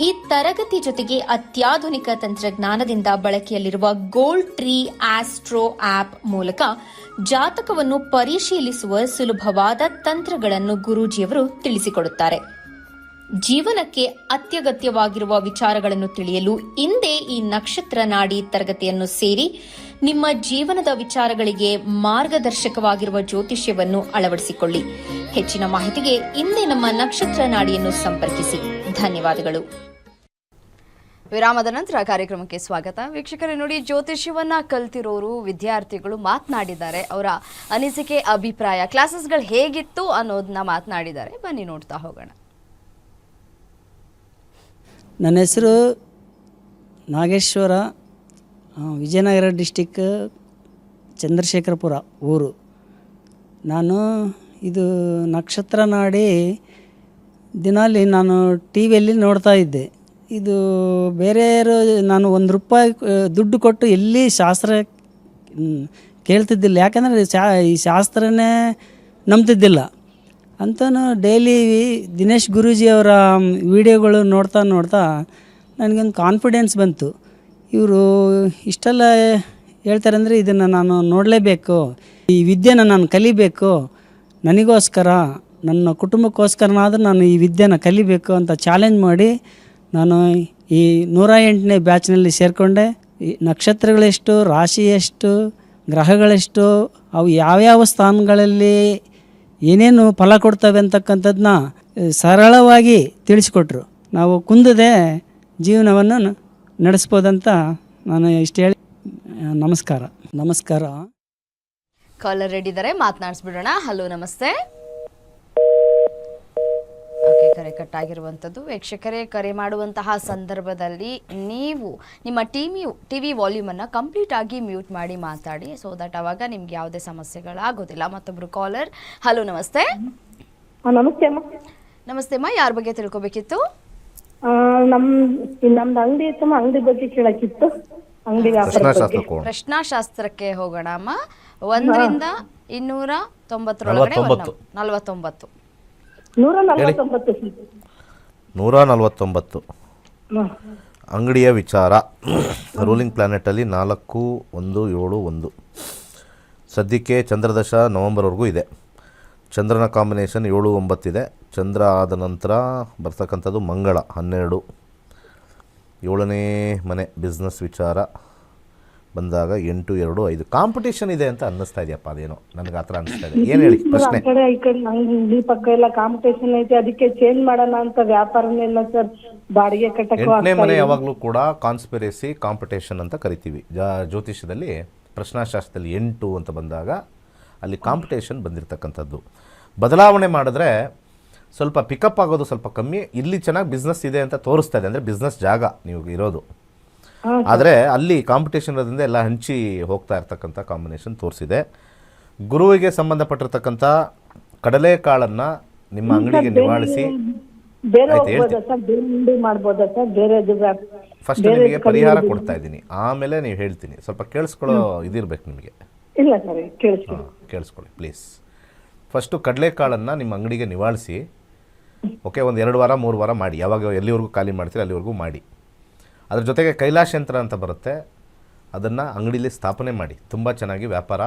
ಈ ತರಗತಿ ಜೊತೆಗೆ ಅತ್ಯಾಧುನಿಕ ತಂತ್ರಜ್ಞಾನದಿಂದ ಬಳಕೆಯಲ್ಲಿರುವ ಗೋಲ್ಡ್ ಟ್ರೀ ಆಸ್ಟ್ರೋ ಆಪ್ ಮೂಲಕ ಜಾತಕವನ್ನು ಪರಿಶೀಲಿಸುವ ಸುಲಭವಾದ ತಂತ್ರಗಳನ್ನು ಗುರೂಜಿಯವರು ತಿಳಿಸಿಕೊಡುತ್ತಾರೆ. ಜೀವನಕ್ಕೆ ಅತ್ಯಗತ್ಯವಾಗಿರುವ ವಿಚಾರಗಳನ್ನು ತಿಳಿಯಲು ಇಂದೇ ಈ ನಕ್ಷತ್ರ ನಾಡಿ ತರಗತಿಯನ್ನು ಸೇರಿ ನಿಮ್ಮ ಜೀವನದ ವಿಚಾರಗಳಿಗೆ ಮಾರ್ಗದರ್ಶಕವಾಗಿರುವ ಜ್ಯೋತಿಷ್ಯವನ್ನು ಅಳವಡಿಸಿಕೊಳ್ಳಿ. ಹೆಚ್ಚಿನ ಮಾಹಿತಿಗೆ ಇಂದೇ ನಮ್ಮ ನಕ್ಷತ್ರ ನಾಡಿಯನ್ನು ಸಂಪರ್ಕಿಸಿ. ಧನ್ಯವಾದಗಳು. ವಿರಾಮದ ನಂತರ ಕಾರ್ಯಕ್ರಮಕ್ಕೆ ಸ್ವಾಗತ. ವೀಕ್ಷಕರೇ, ನೋಡಿ, ಜ್ಯೋತಿಷ್ಯವನ್ನ ಕಲ್ತಿರೋರು ವಿದ್ಯಾರ್ಥಿಗಳು ಮಾತನಾಡಿದ್ದಾರೆ. ಅವರ ಅನಿಸಿಕೆ, ಅಭಿಪ್ರಾಯ, ಕ್ಲಾಸಸ್ಗಳು ಹೇಗಿತ್ತು ಅನ್ನೋದನ್ನ ಮಾತನಾಡಿದ್ದಾರೆ. ಬನ್ನಿ ನೋಡ್ತಾ ಹೋಗೋಣ. ನನ್ನ ಹೆಸರು ನಾಗೇಶ್ವರ ವಿಜಯನಗರ ಡಿಸ್ಟಿಕ್ ಚಂದ್ರಶೇಖರಪುರ ಊರು. ನಾನು ಇದು ನಕ್ಷತ್ರ ನಾಡಿ ದಿನಾಲಿ ನಾನು ಟಿ ವಿಯಲ್ಲಿ ನೋಡ್ತಾ ಇದ್ದೆ. ಇದು ಬೇರೆಯವರು ನಾನು ಒಂದು ರೂಪಾಯಿ ದುಡ್ಡು ಕೊಟ್ಟು ಎಲ್ಲಿ ಶಾಸ್ತ್ರ ಕೇಳ್ತಿದ್ದಿಲ್ಲ. ಯಾಕಂದರೆ ಶಾ, ಈ ಶಾಸ್ತ್ರನೇ ನಂಬ್ತಿದ್ದಿಲ್ಲ. ಅಂತಲೂ ಡೈಲಿ ದಿನೇಶ್ ಗುರೂಜಿ ಅವರ ವಿಡಿಯೋಗಳು ನೋಡ್ತಾ ನೋಡ್ತಾ ನನಗೊಂದು ಕಾನ್ಫಿಡೆನ್ಸ್ ಬಂತು. ಇವರು ಇಷ್ಟೆಲ್ಲ ಹೇಳ್ತಾರೆ ಅಂದರೆ ಇದನ್ನು ನಾನು ನೋಡಲೇಬೇಕು, ಈ ವಿದ್ಯೆನ ನಾನು ಕಲಿಬೇಕು, ನನಗೋಸ್ಕರ, ನನ್ನ ಕುಟುಂಬಕ್ಕೋಸ್ಕರನಾದರೂ ನಾನು ಈ ವಿದ್ಯೆನ ಕಲಿಬೇಕು ಅಂತ ಚಾಲೆಂಜ್ ಮಾಡಿ ನಾನು ಈ ನೂರ ಎಂಟನೇ ಬ್ಯಾಚ್ನಲ್ಲಿ ಸೇರಿಕೊಂಡೆ. ಈ ನಕ್ಷತ್ರಗಳೆಷ್ಟು ರಾಶಿ ಎಷ್ಟು ಗ್ರಹಗಳೆಷ್ಟು, ಅವು ಯಾವ್ಯಾವ ಸ್ಥಾನಗಳಲ್ಲಿ ಏನೇನು ಫಲ ಕೊಡ್ತವೆ ಅಂತಕ್ಕಂಥದ್ದನ್ನ ಸರಳವಾಗಿ ತಿಳಿಸಿಕೊಟ್ರು. ನಾವು ಕುಂದದೆ ಜೀವನವನ್ನು ನಡೆಸ್ಬೋದಂತ ನಾನು ಇಷ್ಟು ಹೇಳಿ ನಮಸ್ಕಾರ. ನಮಸ್ಕಾರ. ಕಾಲರ್ ರೆಡಿ ಇದ್ದಾರೆ ಮಾತನಾಡಿಸ್ಬಿಡೋಣ. ಹಲೋ, ನಮಸ್ತೆ. ಕರೆ ಕಟ್ ಆಗಿರುವಂಥದ್ದು ವೀಕ್ಷಕರೇ ಕರೆ ಮಾಡುವಂತಹ ಸಂದರ್ಭದಲ್ಲಿ ನೀವು ನಿಮ್ಮ ಟಿವಿ ಟಿವಿ ವಾಲ್ಯೂಮನ್ನು ಕಂಪ್ಲೀಟ್ ಆಗಿ ಮ್ಯೂಟ್ ಮಾಡಿ ಮಾತಾಡಿ ಸೊ ದಟ್ ಅವಾಗ ನಿಮ್ಗೆ ಯಾವುದೇ ಸಮಸ್ಯೆಗಳಾಗೋದಿಲ್ಲ. ಮತ್ತೊಬ್ರು ಕಾಲರ್ ಹಲೋ ನಮಸ್ತೆ. ನಮಸ್ತೆ ಅಮ್ಮ. ನಮಸ್ತೆ ಅಮ್ಮ ಯಾರ ಬಗ್ಗೆ ತಿಳ್ಕೊಬೇಕಿತ್ತು? ನಮ್ ನಮ್ದು ಅಂಗಡಿ ಇತ್ತಮ್ಮ ಅಂಗಡಿ ಬಗ್ಗೆ ಕೇಳಕ್ಕಿತ್ತು. ಅಂಗಡಿ ಪ್ರಶ್ನಾಶಾಸ್ತ್ರಕ್ಕೆ ಹೋಗೋಣ. ಪ್ರಶ್ನಾಶಾಸ್ತ್ರಕ್ಕೆ ಹೋಗೋಣ ಅಮ್ಮ. ಒಂದರಿಂದ ಇನ್ನೂರ ತೊಂಬತ್ತರೊಳಗಡೆ ನಲವತ್ತೊಂಬತ್ತು. ನಲವತ್ತೊಂಬತ್ತು ನೂರ ನಲವತ್ತೊಂಬತ್ತು ನೂರ ನಲವತ್ತೊಂಬತ್ತು ಅಂಗಡಿಯ ವಿಚಾರ. ರೂಲಿಂಗ್ ಪ್ಲಾನೆಟಲ್ಲಿ ನಾಲ್ಕು ಒಂದು ಏಳು ಒಂದು. ಸದ್ಯಕ್ಕೆ ಚಂದ್ರದಶ ನವಂಬರ್ವರೆಗೂ ಇದೆ. ಚಂದ್ರನ ಕಾಂಬಿನೇಷನ್ ಏಳು ಒಂಬತ್ತಿದೆ ಚಂದ್ರ ಆದ ನಂತರ ಬರ್ತಕ್ಕಂಥದ್ದು ಮಂಗಳ ಹನ್ನೆರಡು. ಏಳನೇ ಮನೆ ಬಿಸ್ನೆಸ್ ವಿಚಾರ. ಬಂದಾಗ ಎಂಟು ಎರಡು ಐದು. ಕಾಂಪಿಟೇಷನ್ ಇದೆ ಅಂತ ಅನ್ನಿಸ್ತಾ ಇದೆಯಪ್ಪ ಅದೇನೋ? ನನಗೆ ಆ ಥರ ಅನ್ನಿಸ್ತಾ ಇದೆ. ಏನು ಹೇಳಿ? ಆ ಪ್ರಶ್ನೆ. ಕಡೆ ಈ ಕಡೆ ಈ ಪಕ್ಕ ಎಲ್ಲ ಕಾಂಪಿಟೇಷನ್ ಐತೆ ಅದಕ್ಕೆ ಚೇಂಜ್ ಮಾಡೋಣ ಅಂತ ವ್ಯಾಪಾರನೇ ಇಲ್ಲ ಸರ್ ಬಾಡಿಗೆ ಕಟ್ಟಕ್ಕೂ ಎಂಟನೇ ಆಗ್ತಾ ಮನೆ ಇಲ್ಲ. ಯಾವಾಗಲೂ ಕೂಡ ಕಾನ್ಸ್ಪಿರೇಸಿ ಕಾಂಪಿಟೇಷನ್ ಅಂತ ಕರಿತೀವಿ. ಜಾ ಜ್ಯೋತಿಷ್ಯದಲ್ಲಿ ಪ್ರಶ್ನಾಶಾಸ್ತ್ರದಲ್ಲಿ ಎಂಟು ಅಂತ ಬಂದಾಗ ಅಲ್ಲಿ ಕಾಂಪಿಟೇಷನ್ ಬಂದಿರತಕ್ಕಂಥದ್ದು. ಬದಲಾವಣೆ ಮಾಡಿದ್ರೆ ಸ್ವಲ್ಪ ಪಿಕಪ್ ಆಗೋದು ಸ್ವಲ್ಪ ಕಮ್ಮಿ ಇಲ್ಲಿ ಚೆನ್ನಾಗಿ ಬಿಸ್ನೆಸ್ ಇದೆ ಅಂತ ತೋರಿಸ್ತಾ ಇದೆ. ಅಂದರೆ ಬಿಸ್ನೆಸ್ ಜಾಗ ನೀವು ಇರೋದು. ಆದರೆ ಅಲ್ಲಿ ಕಾಂಪಿಟೇಷನ್ ಇರೋದ್ರಿಂದ ಎಲ್ಲ ಹಂಚಿ ಹೋಗ್ತಾ ಇರ್ತಕ್ಕಂಥ ಕಾಂಬಿನೇಷನ್ ತೋರಿಸಿದೆ. ಗುರುವಿಗೆ ಸಂಬಂಧಪಟ್ಟಿರ್ತಕ್ಕಂಥ ಕಡಲೆಕಾಳನ್ನು ನಿಮ್ಮ ಅಂಗಡಿಗೆ ನಿವಾಳಿಸಿ. ಫಸ್ಟ್ ನಿಮಗೆ ಪರಿಹಾರ ಕೊಡ್ತಾ ಇದ್ದೀನಿ. ಆಮೇಲೆ ನೀವು ಹೇಳ್ತೀನಿ. ಸ್ವಲ್ಪ ಕೇಳಿಸ್ಕೊಳ್ಳೋ ಇದಿರ್ಬೇಕು ನಿಮಗೆ. ಕೇಳಿಸ್ಕೊಳ್ಳಿ ಪ್ಲೀಸ್ ಫಸ್ಟು ಕಡಲೆಕಾಳನ್ನು ನಿಮ್ಮ ಅಂಗಡಿಗೆ ನಿವಾಳಿಸಿ. ಓಕೆ ಒಂದು ಎರಡು ವಾರ ಮೂರು ವಾರ ಮಾಡಿ. ಯಾವಾಗ ಎಲ್ಲಿವರೆಗೂ ಖಾಲಿ ಮಾಡ್ತೀರಿ ಅಲ್ಲಿವರೆಗೂ ಮಾಡಿ. ಅದ್ರ ಜೊತೆಗೆ ಕೈಲಾಶ ಯಂತ್ರ ಅಂತ ಬರುತ್ತೆ. ಅದನ್ನು ಅಂಗಡಿಲಿ ಸ್ಥಾಪನೆ ಮಾಡಿ. ತುಂಬ ಚೆನ್ನಾಗಿ ವ್ಯಾಪಾರ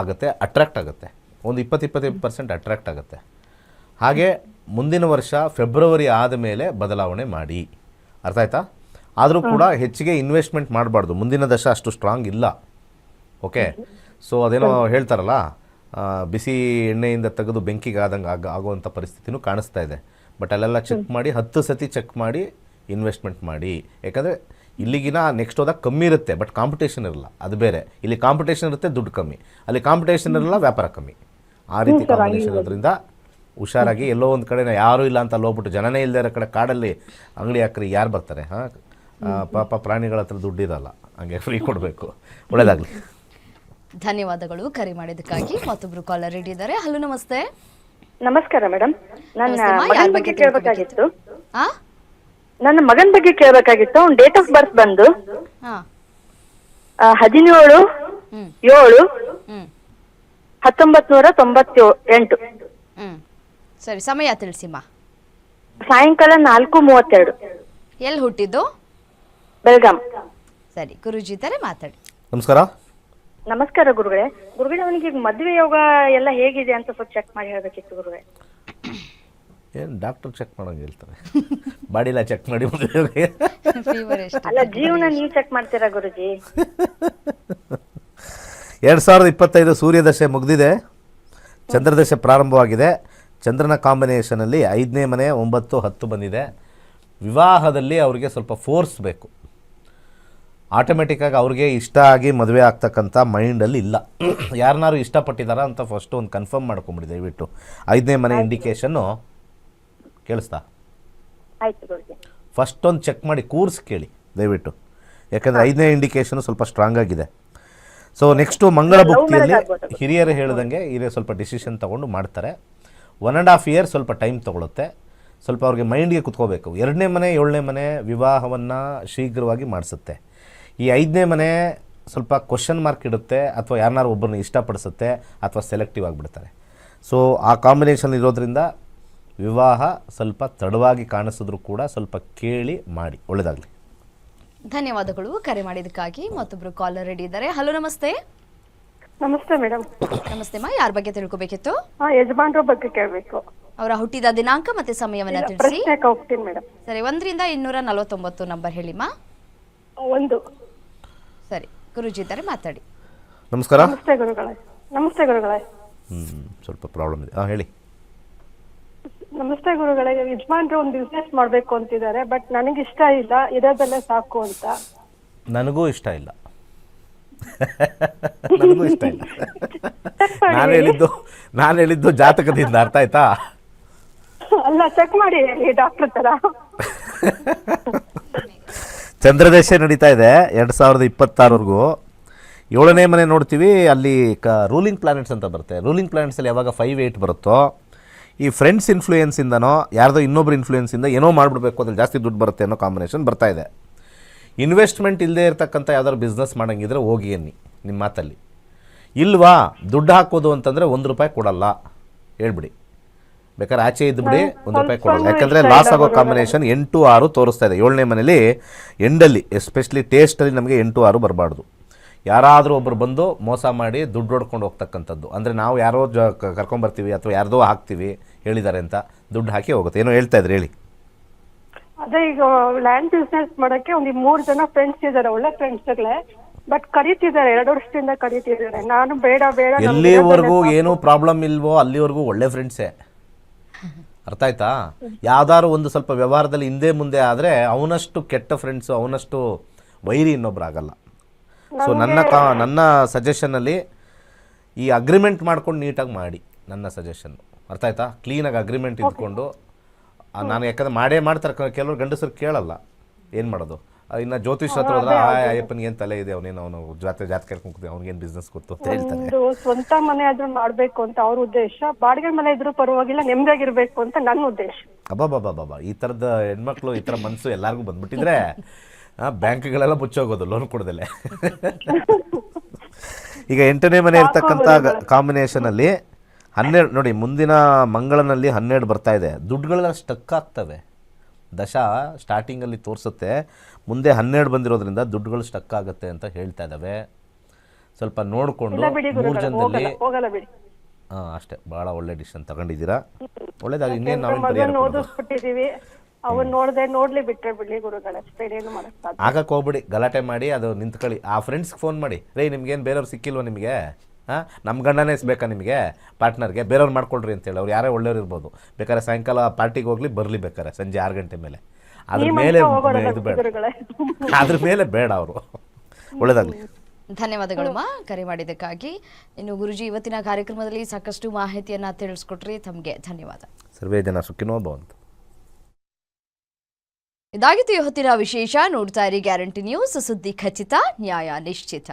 ಆಗುತ್ತೆ ಅಟ್ರಾಕ್ಟ್ ಆಗುತ್ತೆ. ಒಂದು ಇಪ್ಪತ್ತು ಇಪ್ಪತ್ತೈದು ಪರ್ಸೆಂಟ್ ಅಟ್ರಾಕ್ಟ್ ಆಗುತ್ತೆ. ಹಾಗೆ ಮುಂದಿನ ವರ್ಷ ಫೆಬ್ರವರಿ ಆದ ಮೇಲೆ ಬದಲಾವಣೆ ಮಾಡಿ. ಅರ್ಥ ಆಯ್ತಾ? ಆದರೂ ಕೂಡ ಹೆಚ್ಚಿಗೆ ಇನ್ವೆಸ್ಟ್ಮೆಂಟ್ ಮಾಡಬಾರ್ದು. ಮುಂದಿನ ದಶ ಅಷ್ಟು ಸ್ಟ್ರಾಂಗ್ ಇಲ್ಲ. ಓಕೆ ಸೊ ಅದೇನೋ ಹೇಳ್ತಾರಲ್ಲ ಬಿಸಿ ಎಣ್ಣೆಯಿಂದ ತೆಗೆದು ಬೆಂಕಿಗೆ ಆದಂಗೆ ಆಗ ಆಗುವಂಥ ಪರಿಸ್ಥಿತಿನೂ ಕಾಣಿಸ್ತಾ ಇದೆ. ಬಟ್ ಅಲ್ಲೆಲ್ಲ ಚೆಕ್ ಮಾಡಿ ಹತ್ತು ಸತಿ ಚೆಕ್ ಮಾಡಿ ಇನ್ವೆಸ್ಟ್ಮೆಂಟ್ ಮಾಡಿ. ಯಾಕಂದರೆ ಇಲ್ಲಿಗಿನ ನೆಕ್ಸ್ಟ್ ಹೋದಾಗ ಕಮ್ಮಿ ಇರುತ್ತೆ ಬಟ್ ಕಾಂಪಿಟೇಷನ್ ಇರಲ್ಲ. ಅದು ಬೇರೆ. ಇಲ್ಲಿ ಕಾಂಪಿಟೇಷನ್ ಇರುತ್ತೆ ದುಡ್ಡು ಕಮ್ಮಿ. ಅಲ್ಲಿ ಕಾಂಪಿಟೇಷನ್ ಇರಲ್ಲ ವ್ಯಾಪಾರ ಕಮ್ಮಿ. ಆ ರೀತಿ ಕಾಂಪಿಟೇಷನ್ ಇರೋದ್ರಿಂದ ಹುಷಾರಾಗಿ ಎಲ್ಲೋ ಒಂದು ಕಡೆ ಯಾರೂ ಇಲ್ಲ ಅಂತ ಅಲ್ಲಿ ಹೋಗ್ಬಿಟ್ಟು ಜನನೇ ಇಲ್ಲದೆ ಇರೋ ಕಡೆ ಕಾಡಲ್ಲಿ ಅಂಗಡಿ ಹಾಕ್ರಿ ಯಾರು ಬರ್ತಾರೆ ಹಾಂ? ಪಾಪ ಪ್ರಾಣಿಗಳ ಹತ್ರ ದುಡ್ಡಿರಲ್ಲ ಹಂಗೆ ಫ್ರೀ ಕೊಡಬೇಕು. ಒಳ್ಳೇದಾಗಲಿ. ಧನ್ಯವಾದಗಳು ಕರೆ ಮಾಡಿದ್ದಕ್ಕಾಗಿ. ಮತ್ತೊಬ್ರು ಕಾಲರ್ ಇಟ್ಟಿದ್ದಾರೆ ಇದ್ದಾರೆ. ಹಲೋ ನಮಸ್ತೆ. ನಮಸ್ಕಾರ ಮೇಡಮ್ ನನ್ನ ಮಗನ ಬಗ್ಗೆ ಕೇಳಬೇಕಾಗಿತ್ತು. ನನ್ನ ಮಗನ ಬಗ್ಗೆ ಕೇಳಬೇಕಾಗಿತ್ತು. ಅವ್ನ ಡೇಟ್ ಆಫ್ ಬರ್ತ್ ಬಂದು ಹಾ. ಆ, ಹದಿನೇಳು ಹ್ಮ್. ಏಳು ಹ್ಮ್. ಹತ್ತೊಂಬತ್ ನೂರ ತೊಂಬತ್ತೇಳು ಎಂಟು. ಹ್ಮ್. ಸರಿ ಸಮಯ ತಿಳಿಸಿಮ್ಮ. ಸಾಯಂಕಾಲ ನಾಲ್ಕು ಮೂವತ್ತೆರಡು. ಎಲ್ಲಿ ಹುಟ್ಟಿದ್ದು? ಬೆಳಗಾಂ. ಸರಿ ಗುರುಜಿ ತರ ಮಾತಾಡಿ. ನಮಸ್ಕಾರ. ನಮಸ್ಕಾರ ಗುರುಗಳೇ. ಗುರುಗಳೇ ಅವನಿಗೆ ಈಗ ಮದುವೆ ಯೋಗ ಎಲ್ಲ ಹೇಗಿದೆ ಅಂತ ಸ್ವಲ್ಪ ಚೆಕ್ ಮಾಡಿ ಹೇಳ್ಬೇಕಿತ್ತು ಗುರುಗಳೇ. ಏನು ಡಾಕ್ಟರ್ ಚೆಕ್ ಮಾಡೋಂಗೆ ಹೇಳ್ತಾರೆ. ಬಾಡಿಲ ಚೆಕ್ ಮಾಡಿ ಅಲ್ಲ ಜೀವನ ನೀವು ಚೆಕ್ ಮಾಡ್ತೀರಾ ಗುರುಜಿ? ಎರಡು ಸಾವಿರದ ಇಪ್ಪತ್ತೈದು ಸೂರ್ಯದಶೆ ಮುಗಿದಿದೆ. ಚಂದ್ರದಶೆ ಪ್ರಾರಂಭವಾಗಿದೆ. ಚಂದ್ರನ ಕಾಂಬಿನೇಷನಲ್ಲಿ ಐದನೇ ಮನೆ ಒಂಬತ್ತು ಹತ್ತು ಬಂದಿದೆ. ವಿವಾಹದಲ್ಲಿ ಅವರಿಗೆ ಸ್ವಲ್ಪ ಫೋರ್ಸ್ ಬೇಕು. ಆಟೋಮೆಟಿಕ್ಕಾಗಿ ಅವ್ರಿಗೆ ಇಷ್ಟ ಆಗಿ ಮದುವೆ ಆಗ್ತಕ್ಕಂಥ ಮೈಂಡಲ್ಲಿ ಇಲ್ಲ. ಯಾರನ್ನಾರು ಇಷ್ಟಪಟ್ಟಿದ್ದಾರಾ ಅಂತ ಫಸ್ಟು ಒಂದು ಕನ್ಫರ್ಮ್ ಮಾಡ್ಕೊಂಬಿಡಿ ದಯವಿಟ್ಟು. ಐದನೇ ಮನೆ ಇಂಡಿಕೇಶನ್ನು ಕೇಳಿಸ್ತಾ? ಆಯ್ತು ಗುರುಜಿ ಫಸ್ಟ್ ಒಂದು ಚೆಕ್ ಮಾಡಿ ಕೂರ್ಸ್ ಕೇಳಿ ದಯವಿಟ್ಟು. ಯಾಕಂದ್ರೆ ಐದನೇ ಇಂಡಿಕೇಶನ್ ಸ್ವಲ್ಪ ಸ್ಟ್ರಾಂಗ್ ಆಗಿದೆ. ಸೊ ನೆಕ್ಸ್ಟು ಮಂಗಳ ಭುಕ್ತಿಯಲ್ಲಿ ಹಿರಿಯರು ಹೇಳ್ದಂಗೆ ಹಿರಿಯರು ಸ್ವಲ್ಪ ಡಿಸಿಷನ್ ತಗೊಂಡು ಮಾಡ್ತಾರೆ. ಒನ್ ಆ್ಯಂಡ್ ಹಾಫ್ ಇಯರ್ ಸ್ವಲ್ಪ ಟೈಮ್ ತೊಗೊಳುತ್ತೆ. ಸ್ವಲ್ಪ ಅವ್ರಿಗೆ ಮೈಂಡ್ಗೆ ಕುತ್ಕೋಬೇಕು. ಎರಡನೇ ಮನೆ ಏಳನೇ ಮನೆ ವಿವಾಹವನ್ನು ಶೀಘ್ರವಾಗಿ ಮಾಡಿಸುತ್ತೆ. ಈ ಐದನೇ ಮನೆ ಸ್ವಲ್ಪ ಕ್ವಶನ್ ಮಾರ್ಕ್ ಇಡುತ್ತೆ ಅಥವಾ ಯಾರನ್ನಾರು ಒಬ್ಬರನ್ನ ಇಷ್ಟಪಡಿಸುತ್ತೆ ಅಥವಾ ಸೆಲೆಕ್ಟಿವ್ ಆಗಿಬಿಡ್ತಾರೆ. ಸೊ ಆ ಕಾಂಬಿನೇಷನ್ ಇರೋದ್ರಿಂದ ವಿವಾಹ ಸ್ವಲ್ಪ ತಡವಾಗಿ ಕಾಣಿಸಿದ್ರು ಕೂಡ ಸ್ವಲ್ಪ ಕೇಳಿ ಮಾಡಿ. ಒಳ್ಳೆಯದಾಗಲಿ ಧನ್ಯವಾದಗಳು. ಕರೆ ಮಾಡಿದಕ್ಕಾಗಿ ಮತ್ತೊಬ್ರು ಕಾಲರ್ ರೆಡಿ ಇದ್ದಾರೆ. ಹಲೋ ನಮಸ್ತೆ. ನಮಸ್ತೆ ಮೇಡಮ್. ನಮಸ್ತೆ ಮಾ ಯಾರ ಬಗ್ಗೆ ತಿಳ್ಕೊಬೇಕಿತ್ತು? ಹಾ ಯಜಮಾನ್ರ ಬಗ್ಗೆ ಕೇಳಬೇಕು. ಅವರ ಹುಟ್ಟಿದ ದಿನಾಂಕ ಮತ್ತೆ ಸಮಯವನ್ನ ತಿಳಿಸಿ. ಹೋಗ್ತೀನಿ ಮೇಡಮ್. ಸರಿ ಒಂದರಿಂದ ಇನ್ನೂರ ನಲವತ್ತೊಂಬತ್ತು ನಂಬರ್ ಹೇಳಿಮ್ಮ ಒಂದು. ಸರಿ ಗುರುಜಿ ಇದ್ದಾರೆ ಮಾತಾಡಿ. ನಮಸ್ಕಾರ. ನಮಸ್ತೆ ಗುರುಗಳೇ. ನಮಸ್ತೆ ಗುರುಗಳೇ. ಹ್ಞೂ ಸ್ವಲ್ಪ ಪ್ರಾಬ್ಲಮ್ ಇದೆ. ಹಾಂ ಹೇಳಿ. ನಮಸ್ತೆ ಗುರುಗಳೇ ಯಜಮಾನ್ರು ಒಂದು ಬಿಸ್ನೆಸ್ ಮಾಡ್ಬೇಕು ಅಂತಿದ್ದಾರೆ ಬಟ್ ನನಗೆ ಇಷ್ಟ ಇಲ್ಲ ಇರೋದಲ್ಲೇ ಸಾಕು ಅಂತ. ನನಗೂ ಇಷ್ಟ ಇಲ್ಲ. ನನಗೂ ಇಷ್ಟ ಇಲ್ಲ. ನಾನು ಹೇಳಿದ್ದು ನಾನು ಹೇಳಿದ್ದು ಜಾತಕದಿಂದ ಅರ್ಥ ಆಯ್ತಾ? ಅಲ್ಲ ಚೆಕ್ ಮಾಡಿ ಹೇಳಿ ಡಾಕ್ಟರ್ ತರ ಚಂದ್ರದೇಶ ನಡೀತಾ ಇದೆ ಎರಡು ಸಾವಿರದ ಇಪ್ಪತ್ತಾರವರೆಗೂ. ಏಳನೇ ಮನೆ ನೋಡ್ತೀವಿ ಅಲ್ಲಿ ಕ ರೂಲಿಂಗ್ ಪ್ಲಾನೆಟ್ಸ್ ಅಂತ ಬರುತ್ತೆ. ರೂಲಿಂಗ್ ಪ್ಲಾನೆಟ್ಸಲ್ಲಿ ಯಾವಾಗ ಫೈವ್ ಏಯ್ಟ್ ಬರುತ್ತೋ ಈ ಫ್ರೆಂಡ್ಸ್ ಇನ್ಫ್ಲೂಯೆನ್ಸಿಂದನೋ ಯಾರ್ದೋ ಇನ್ನೊಬ್ರು ಇನ್ಫ್ಲೂಯೆನ್ಸಿಂದ ಏನೋ ಮಾಡಿಬಿಡ್ಬೇಕು ಅದ್ರಲ್ಲಿ ಜಾಸ್ತಿ ದುಡ್ಡು ಬರುತ್ತೆ ಅನ್ನೋ ಕಾಂಬಿನೇಷನ್ ಬರ್ತಾ ಇದೆ. ಇನ್ವೆಸ್ಟ್ಮೆಂಟ್ ಇಲ್ಲದೆ ಇರತಕ್ಕಂಥ ಯಾವ್ದಾದ್ರು ಬಿಸ್ನೆಸ್ ಮಾಡೋಂಗಿದ್ರೆ ಹೋಗಿ ಅನ್ನಿ ನಿಮ್ಮ ಮಾತಲ್ಲಿ. ಇಲ್ವಾ ದುಡ್ಡು ಹಾಕೋದು ಅಂತಂದರೆ ಒಂದು ರೂಪಾಯಿ ಕೊಡಲ್ಲ ಹೇಳ್ಬಿಡಿ. ಬೇಕಾದ್ರೆ ಆಚೆ ಇದ್ಬಿಡಿ ಒಂದು ರೂಪಾಯಿ ಕೊಡಲ್ಲ. ಯಾಕಂದರೆ ಲಾಸ್ ಆಗೋ ಕಾಂಬಿನೇಷನ್ ಎಂಟು ಆರು ತೋರಿಸ್ತಾ ಇದೆ. ಏಳನೇ ಮನೇಲಿ ಎಂಡಲ್ಲಿ ಎಸ್ಪೆಷಲಿ ಟೇಸ್ಟಲ್ಲಿ ನಮಗೆ ಎಂಟು ಆರು ಬರಬಾರ್ದು. ಯಾರಾದರೂ ಒಬ್ಬರು ಬಂದು ಮೋಸ ಮಾಡಿ ದುಡ್ಡು ಹೊಡ್ಕೊಂಡು ಹೋಗ್ತಕ್ಕಂಥದ್ದು. ಅಂದರೆ ನಾವು ಯಾರೋ ಜ ಬರ್ತೀವಿ ಕರ್ಕೊಂಬರ್ತೀವಿ ಅಥವಾ ಯಾರ್ದೋ ಹಾಕ್ತೀವಿ ಹೇಳಿದ್ದಾರೆ ಅಂತ ದುಡ್ಡು ಹಾಕಿ ಹೋಗುತ್ತೆ. ಏನೋ ಹೇಳ್ತಾ ಇದ್ರಿ ಹೇಳಿ. ಅದೇ ಈಗ ಲ್ಯಾಂಡ್ ಬಿಸ್ನೆಸ್ ಮಾಡಕ್ಕೆ ಒಂದು ಮೂರು ಜನ ಫ್ರೆಂಡ್ಸ್ ಇದ್ದಾರೆ ಒಳ್ಳೆ ಫ್ರೆಂಡ್ಸ್ಗಳೇ ಬಟ್ ಕರೀತಿದ್ದಾರೆ ಎರಡು ವರ್ಷದಿಂದ ಕರೀತಿದ್ದಾರೆ. ನಾನು ಬೇಡ ಬೇಡ ನಮ್ಗೆ ಎಲ್ಲಿವರೆಗೂ ಏನೂ ಪ್ರಾಬ್ಲಮ್ ಇಲ್ವೋ ಅಲ್ಲಿವರೆಗೂ ಒಳ್ಳೆ ಫ್ರೆಂಡ್ಸೇ ಅರ್ಥ ಆಯ್ತಾ? ಯಾವ್ದಾದ್ರು ಒಂದು ಸ್ವಲ್ಪ ವ್ಯವಹಾರದಲ್ಲಿ ಹಿಂದೆ ಮುಂದೆ ಆದರೆ ಅವನಷ್ಟು ಕೆಟ್ಟ ಫ್ರೆಂಡ್ಸು ಅವನಷ್ಟು ವೈರಿ ಇನ್ನೊಬ್ರು ಆಗಲ್ಲ. ಸೊ ನನ್ನ ಕಾ ನನ್ನ ಸಜೆಷನಲ್ಲಿ ಈ ಅಗ್ರಿಮೆಂಟ್ ಮಾಡ್ಕೊಂಡು ನೀಟಾಗಿ ಮಾಡಿ ನನ್ನ ಸಜೆಷನ್ನು ಅರ್ಥ ಆಯ್ತಾ ಕ್ಲೀನಾಗಿ ಅಗ್ರಿಮೆಂಟ್ ಇದ್ಕೊಂಡು ನಾನು ಯಾಕಂದ್ರೆ ಮಾಡೇ ಮಾಡ್ತಾರೆ ಕೆಲವರು ಗಂಡಸರು ಕೇಳಲ್ಲ ಏನು ಮಾಡೋದು? ಇನ್ನ ಜ್ಯೋತಿಷ್ ಹತ್ರ ಹೋದ್ರೆ ಆ ಅಯ್ಯಪ್ಪನಿಗೆ ಏನು ತಲೆ ಇದೆ? ಅವನೇನು ಅವನು ಜಾತ್ರೆ ಜಾತಕ ಹೇಳ್ಕೊಂಡು ಅವ್ನಿಗೇನು ಬಿಸ್ನೆಸ್ ಗೊತ್ತು? ಅಂತ ಹೇಳ್ತಾರೆ. ಸ್ವಂತ ಮನೆ ಆದ್ರೂ ಮಾಡ್ಬೇಕು ಅಂತ ಅವ್ರ ಉದ್ದೇಶ. ಬಾಡಿಗೆ ಮನೆ ಇದ್ರೂ ಪರವಾಗಿಲ್ಲ ನೆಮ್ಮದಿಯಾಗಿರ್ಬೇಕು ಅಂತ ನನ್ನ ಉದ್ದೇಶ. ಅಬ್ಬಬ್ಬಬ್ಬಬ್ಬ. ಈ ಥರದ ಹೆಣ್ಮಕ್ಳು ಈ ಥರ ಮನಸ್ಸು ಎಲ್ಲರಿಗೂ ಬಂದ್ಬಿಟ್ಟಿದ್ರೆ ಬ್ಯಾಂಕ್ಗಳೆಲ್ಲ ಮುಚ್ಚೋಗೋದು ಲೋನ್ ಕೊಡದಲ್ಲೇ. ಈಗ ಎಂಟನೇ ಮನೆ ಇರ್ತಕ್ಕಂಥ ಕಾಂಬಿನೇಷನಲ್ಲಿ ಹನ್ನೆರಡು ನೋಡಿ ಮುಂದಿನ ಮಂಗಳನಲ್ಲಿ ಹನ್ನೆರಡು ಬರ್ತಾ ಇದೆ. ದುಡ್ಡುಗಳೆಲ್ಲ ಸ್ಟಕ್ ಆಗ್ತವೆ. ದಶ ಸ್ಟಾರ್ಟಿಂಗಲ್ಲಿ ತೋರಿಸುತ್ತೆ. ಮುಂದೆ ಹನ್ನೆರಡು ಬಂದಿರೋದ್ರಿಂದ ದುಡ್ಡುಗಳು ಸ್ಟಕ್ ಆಗುತ್ತೆ ಅಂತ ಹೇಳ್ತಾ ಇದ್ದಾವೆ ಸ್ವಲ್ಪ ನೋಡಿಕೊಂಡು ಮೂರು ಜನದಲ್ಲಿ ಹಾಂ ಅಷ್ಟೇ. ಭಾಳ ಒಳ್ಳೆ ಡಿಸಿಷನ್ ತಗೊಂಡಿದ್ದೀರಾ? ಒಳ್ಳೇದಾಗಿ ಇನ್ನೇನು ನಮ್ಮ ಅವನ್ ನೋಡ್ದೆ ನೋಡ್ಲಿ ಬಿಟ್ರೆ ಬಿಡ್ಲಿ ಗುರುಗಳೇ ಬೇರೇನು ಮಾಡಕ್ ಸಾಧ್ಯ ಆಗಕ್ಕೆ ಹೋಗ್ಬಿಡಿ ಗಲಾಟೆ ಮಾಡಿ ಅದು ನಿಂತ್ಕೊಳ್ಳಿ. ಆ ಫ್ರೆಂಡ್ಸ್ ಫೋನ್ ಮಾಡಿ ರೇ ನಿಮ್ಗೇನು ಬೇರೆಯವ್ರು ಸಿಕ್ಕಿಲ್ವ ನಿಮಗೆ? ಹಾಂ? ನಮ್ಮ ಗಂಡನೇ ಬೇಕಾ ನಿಮಗೆ? ಪಾರ್ಟ್ನರ್ಗೆ ಬೇರೆಯವ್ರು ಮಾಡ್ಕೊಳ್ರಿ ಅಂತೇಳಿ ಅವ್ರು ಯಾರೇ ಒಳ್ಳೆಯವ್ರು ಇರ್ಬೋದು. ಬೇಕಾದ್ರೆ ಸಾಯಂಕಾಲ ಪಾರ್ಟಿಗೆ ಹೋಗ್ಲಿ ಬರಲಿ ಬೇಕಾರೆ ಸಂಜೆ ಆರು ಗಂಟೆ ಮೇಲೆ. ಅದ್ರ ಮೇಲೆ ಇದು ಬೇಡ. ಅದ್ರ ಮೇಲೆ ಬೇಡ ಅವರು. ಒಳ್ಳೇದಾಗಲಿ. ಧನ್ಯವಾದಗಳಮ್ಮ ಕರೆ ಮಾಡಿದ್ದಕ್ಕಾಗಿ. ಇನ್ನು ಗುರುಜಿ ಇವತ್ತಿನ ಕಾರ್ಯಕ್ರಮದಲ್ಲಿ ಸಾಕಷ್ಟು ಮಾಹಿತಿಯನ್ನ ತಿಳಿಸ್ಕೊಟ್ರಿ. ತಮಗೆ ಧನ್ಯವಾದ. ಸರ್ವೇ ಜನ ಸುಖಿನೋ ಭವಂತು. ಇದಾಗಿತ್ತು ಇವತ್ತಿನ ವಿಶೇಷ ನೋಡ್ತಾ ಇರಿ ಗ್ಯಾರಂಟಿ ನ್ಯೂಸ್ ಸುದ್ದಿ ಖಚಿತ ನ್ಯಾಯ ನಿಶ್ಚಿತ